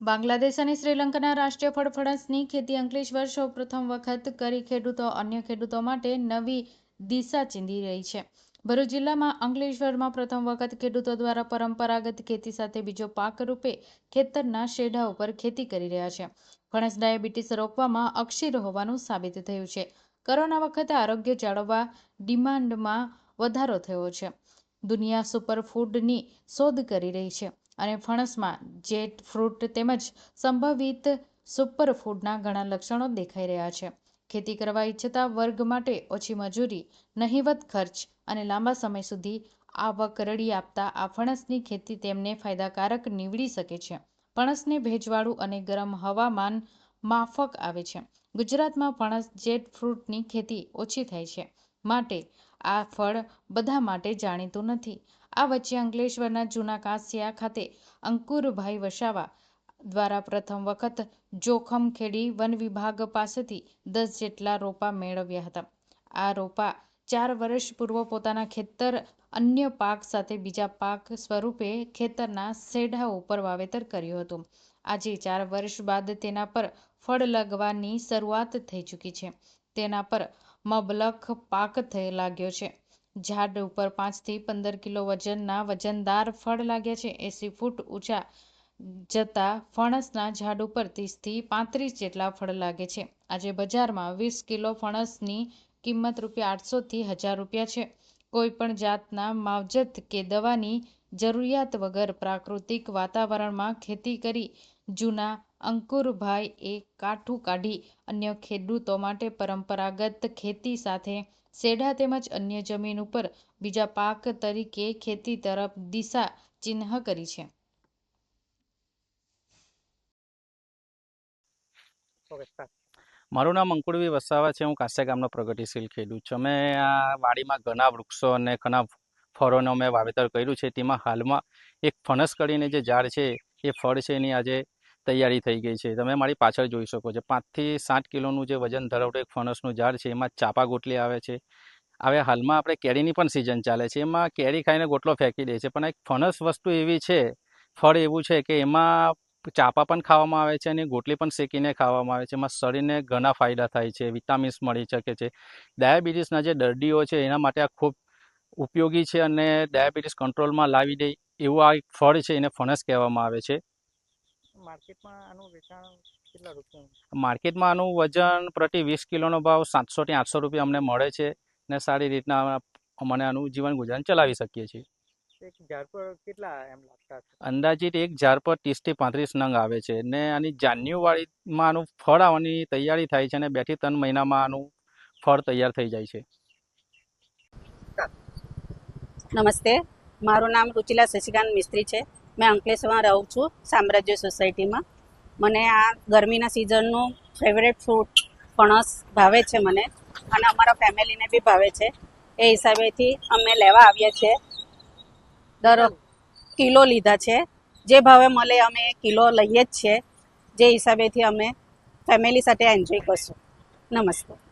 બાંગ્લાદેશ અને શ્રીલંકાના રાષ્ટ્રીય ફળ ફણસની ખેતી અંકલેશ્વર સૌ પ્રથમ વખત કરી ખેડૂતો અન્ય ખેડૂતો માટે નવી દિશા ચીંધી રહી છે. ભરૂચ જિલ્લામાં અંકલેશ્વરમાં પ્રથમ વખત ખેડૂતો દ્વારા પરંપરાગત ખેતી સાથે બીજો પાક રૂપે ખેતરના શેઢા ઉપર ખેતી કરી રહ્યા છે. ફણસ ડાયાબિટીસ રોકવામાં અક્ષીર હોવાનું સાબિત થયું છે. કોરોના વખતે આરોગ્ય જાળવવા ડિમાન્ડમાં વધારો થયો છે. દુનિયા સુપરફૂડની શોધ કરી રહી છે. અને ફણસમાં જેટ ફ્રૂટ તેમજ સંભવિત સુપરફૂડના ઘણા લક્ષણો દેખાઈ રહ્યા છે. ખેતી કરવા ઈચ્છતા વર્ગ માટે ઓછી મજૂરી, નહિવત ખર્ચ અને લાંબા સમય સુધી આવક રડી આપતા આ ફણસની ખેતી તેમને ફાયદાકારક નીવડી શકે છે. ફણસને ભેજવાળું અને ગરમ હવામાન માફક આવે છે. ગુજરાતમાં ફણસ જેટ ફ્રૂટની ખેતી ઓછી થાય છે. માટે આ ફળ બધા માટે જાણીતું નથી. આ વચ્ચે અંકલેશ્વરના જૂના કાંસિયા ખાતે અંકુરભાઈ વસાવા દ્વારા પ્રથમ વખત જોખમ ખેડી વન વિભાગ પાસેથી દસ જેટલા રોપા મેળવ્યા હતા. આ રોપા ચાર વર્ષ પૂર્વ પોતાના ખેતર અન્ય પાક સાથે બીજા પાક સ્વરૂપે ખેતરના સેઢા ઉપર વાવેતર કર્યું હતું. આજે ચાર વર્ષ બાદ તેના પર ફળ લાગવાની શરૂઆત થઈ ચૂકી છે. તેના પર મબલખ પાક થઈ લાગ્યો છે. ઝાડ ઉપર પાંચથી પંદર કિલો વજનના વજનદાર ફળ લાગ્યા છે. એંસી ફૂટ ઊંચા જતા ફણસના ઝાડ ઉપર ત્રીસથી પાંત્રીસ જેટલા ફળ લાગે છે. આજે બજારમાં વીસ કિલો ફણસની કિંમત રૂપિયા આઠસોથી હજાર રૂપિયા છે. કોઈ પણ જાતના માવજત કે દવાની જરૂરિયાત વગર પ્રાકૃતિક વાતાવરણમાં ખેતી કરી જૂના અંકુરભાઈ એ કાઠું કાઢી અન્ય ખેડૂતો માટે પરંપરાગત ખેતી સાથે શેઢા તેમજ અન્ય જમીન ઉપર બીજા પાક તરીકે ખેતી તરફ દિશા ચિહ્ન કરી છે. મારું નામ અંકુરવી વસાવા છે. હું કાંસા ગામનો પ્રગતિશીલ ખેડૂત છું. અમે આ વાડીમાં ઘણા વૃક્ષો અને ઘણા ફળોનું અમે વાવેતર કર્યું છે. તેમાં હાલમાં એક ફણસ કરીને જે ઝાડ છે એ ફળ છે એની આજે તૈયારી થઈ ગઈ છે. તમે મારી પાછળ જોઈ શકો છો. પાંચથી સાત કિલોનું જે વજન ધરાવતું એક ફણસનું ઝાડ છે, એમાં ચાપા ગોટલી આવે છે. હવે હાલમાં આપણે કેરીની પણ સિઝન ચાલે છે. એમાં કેરી ખાઈને ગોટલો ફેંકી દે છે. પણ એક ફણસ વસ્તુ એવી છે, ફળ એવું છે કે એમાં ચાપા પણ ખાવામાં આવે છે અને ગોટલી પણ શેકીને ખાવામાં આવે છે. એમાં શરીરને ઘણા ફાયદા થાય છે, વિટામિન્સ મળી શકે છે. ડાયાબિટીસના જે દર્દીઓ છે, એના માટે આ ખૂબ ઉપયોગી છે અને ડાયાબિટીસ કંટ્રોલમાં લાવી દે એવું આ એક ફળ છે, એને ફણસ કહેવામાં આવે છે. માર્કેટમાં આનું વેચાણ કેટલા રૂપિયાનું માર્કેટમાં આનું વજન પ્રતિ વીસ કિલોનો ભાવ સાતસોથી આઠસો રૂપિયા અમને મળે છે ને સારી રીતના અમને આનું જીવન ગુજરાન ચલાવી શકીએ છીએ. એક ઝાડ પર કેટલા એમ લાગતા અંદાજિત એક ઝાડ પર ત્રીસથી પાંત્રીસ નંગ આવે છે ને આની જાન્યુઆરીમાં આનું ફળ આવવાની તૈયારી થાય છે અને બેથી ત્રણ મહિનામાં આનું ફળ તૈયાર થઈ જાય છે. નમસ્તે. મારું નામ રુચિલા શશિકાંત મિસ્ત્રી છે. મેં અંકલેશ્વરમાં રહું છું, સામ્રાજ્ય સોસાયટીમાં. મને આ ગરમીના સિઝનનું ફેવરેટ ફ્રૂટ ફણસ ભાવે છે મને. અને અમારા ફેમિલીને બી ભાવે છે. એ હિસાબેથી અમે લેવા આવ્યા છીએ દર કિલો લીધા છે. જે ભાવે મળે અમે કિલો લઈએ જ છીએ. જે હિસાબેથી અમે ફેમિલી સાથે એન્જોય કરશું. નમસ્તે.